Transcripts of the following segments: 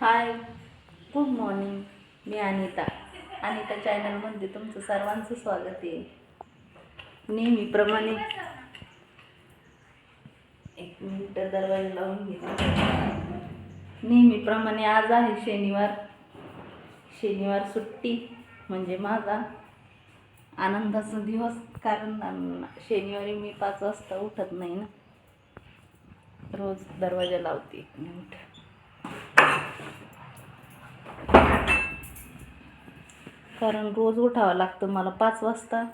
हाय good morning मी अनिता. अनिता चॅनलमध्ये तुमचं सर्वांचं स्वागत आहे. नेहमीप्रमाणे एक मिनिट दरवाजा लावून घेते नेहमीप्रमाणे आज आहे शनिवार. शनिवार सुट्टी म्हणजे माझा आनंदाचा दिवस. कारण शनिवारी मी पाच वाजता उठत नाही ना. रोज दरवाजा लावते एक मिनिट. कारण रोज उठावं लागतं मला पाच वाजता.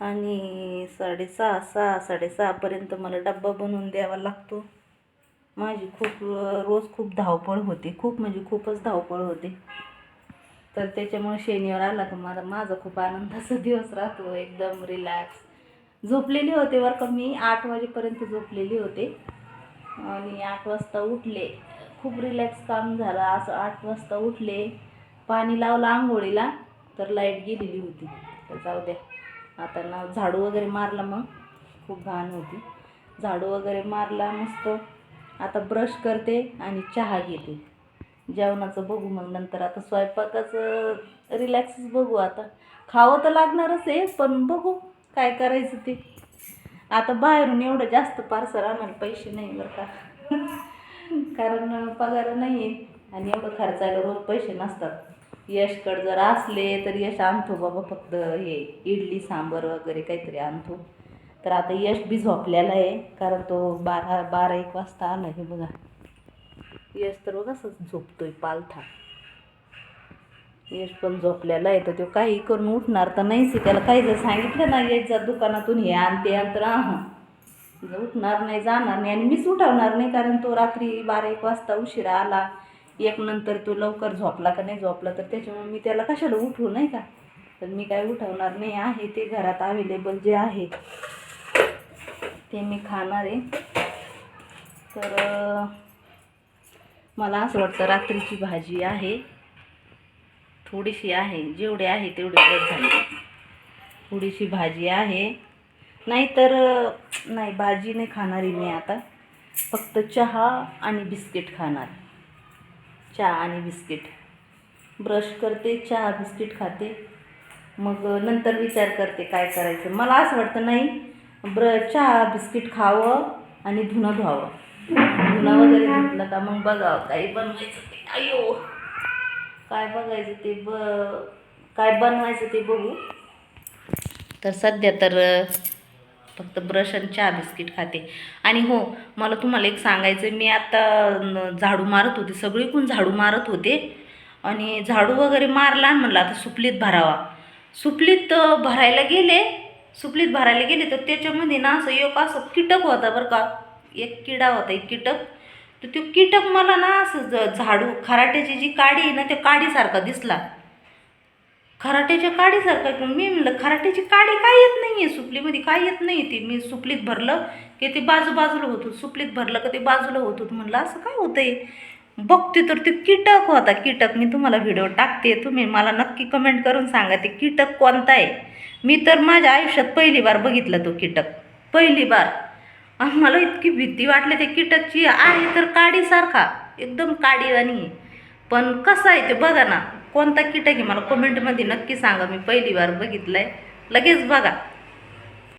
आणि साडेसहा सहा साडेसहापर्यंत मला डब्बा बनवून द्यावा लागतो. माझी खूप रोज खूप धावपळ होते. खूप म्हणजे खूपच धावपळ होते. तर त्याच्यामुळे शनिवार आला तर मला माझा खूप आनंदाचा दिवस राहतो. एकदम रिलॅक्स झोपलेली होते बरं का मी. आठ वाजेपर्यंत झोपलेली होते. आणि आठ वाजता उठले. खूप रिलॅक्स काम झालं. असं आठ वाजता उठले. पाणी लावलं आंघोळीला तर लाइट गेलेली होती. तर जाऊ द्या. आता ना झाडू वगैरे मारला मग. खूप घाण होती. झाडू वगैरे मारला मस्त. आता ब्रश करते आणि चहा घेते. जेवणाचं बघू मग नंतर. आता स्वयंपाकाचं रिलॅक्सच बघू आता. खावं तर लागणारच आहे पण बघू काय करायचं ते. आता बाहेरून एवढं जास्त पार्सल आणायला पैसे नाही बरं का. कारण पगार नाही आहे आणि एवढं खर्चायला रोज पैसे नसतात. यशकडं जर असले तर यश आणतो बाबा फक्त हे इडली सांबर वगैरे काहीतरी आणतो. तर आता यश बी झोपलेला आहे कारण तो बारा बारा एक वाजता आला हे बघा. यश तर बघा असंच झोपतोय पालथा. यश पण झोपलेला आहे तर तो काही करून उठणार तर नाहीच आहे. त्याला काही जर सांगितलं ना यश जा दुकानातून हे आणते आण तर उठणार नाही जाणार नाही आणि मीच उठवणार नाही कारण तो रात्री बारा एक वाजता उशिरा आला. एक नंतर तो लवकर झोपला का नाही झोपला तर त्याच्यामुळे मी त्याला कशाला उठवू नाही का? तर मी काय उठवणार नाही आहे ते घरात अवेलेबल जे आहे ते मी खाणार आहे. तर मला असं वाटतं रात्रीची भाजी आहे. थोडीशी आहे जेवढे आहे तेवढे बस झाले. थोडीशी भाजी आहे. नाहीतर तर नाही भाजी नाही खाणारी मी आता. फक्त चहा आणि बिस्किट खाणार. चहा आणि बिस्किट. ब्रश करते चहा बिस्किट खाते. मग नंतर विचार करते काय करायचं. मला असं वाटतं नाही ब्र चहा बिस्किट खावं आणि धुणं धुवावं. धुणं वगैरे धुतलं का मग बघावं काही बनवायचं ते. अयो! काय बघायचं ते ब काय बनवायचं ते बघू. तर सध्या तर फक्त ब्रश आणि चहा बिस्किट खाते. आणि हो मला तुम्हाला एक सांगायचं मी आता झाडू मारत होते सगळीकडून झाडू मारत होते. आणि झाडू वगैरे मारला म्हणलं आता सुपलीत भरावा. सुपलीत भरायला गेले सुपलीत भरायला गेले तर त्याच्यामध्ये ना असं एक असं कीटक होता बरं का. एक किडा होता एक कीटक. तर तो कीटक मला ना असं झाडू खराट्याची जी काडी आहे ना त्या काडीसारखा दिसला. खराट्याच्या काडीसारखं मी म्हणलं खराट्याची काडी काय येत नाही आहे सुपलीमध्ये काय येत नाही ती? मी सुपलीत भरलं की ते बाजू बाजूला होतो सुपलीत भरलं का ते बाजूला होत होतं. म्हणलं असं काय होतं आहे बघते तर ते कीटक होता. कीटक मी तुम्हाला व्हिडिओ टाकते. तुम्ही मला नक्की कमेंट करून सांगा ते कीटक कोणता आहे? मी तर माझ्या आयुष्यात पहिली बार बघितला तो कीटक. पहिली बार. आणि मला इतकी भीती वाटली त्या कीटकची आहे तर काडीसारखा. एकदम काडीवाणी. आहे. पण कसं आहे ते बघा ना. कोणता कीटक आहे? मला कमेंटमध्ये नक्की सांगा. मी पहिली बार बघितलं आहे लगेच बघा.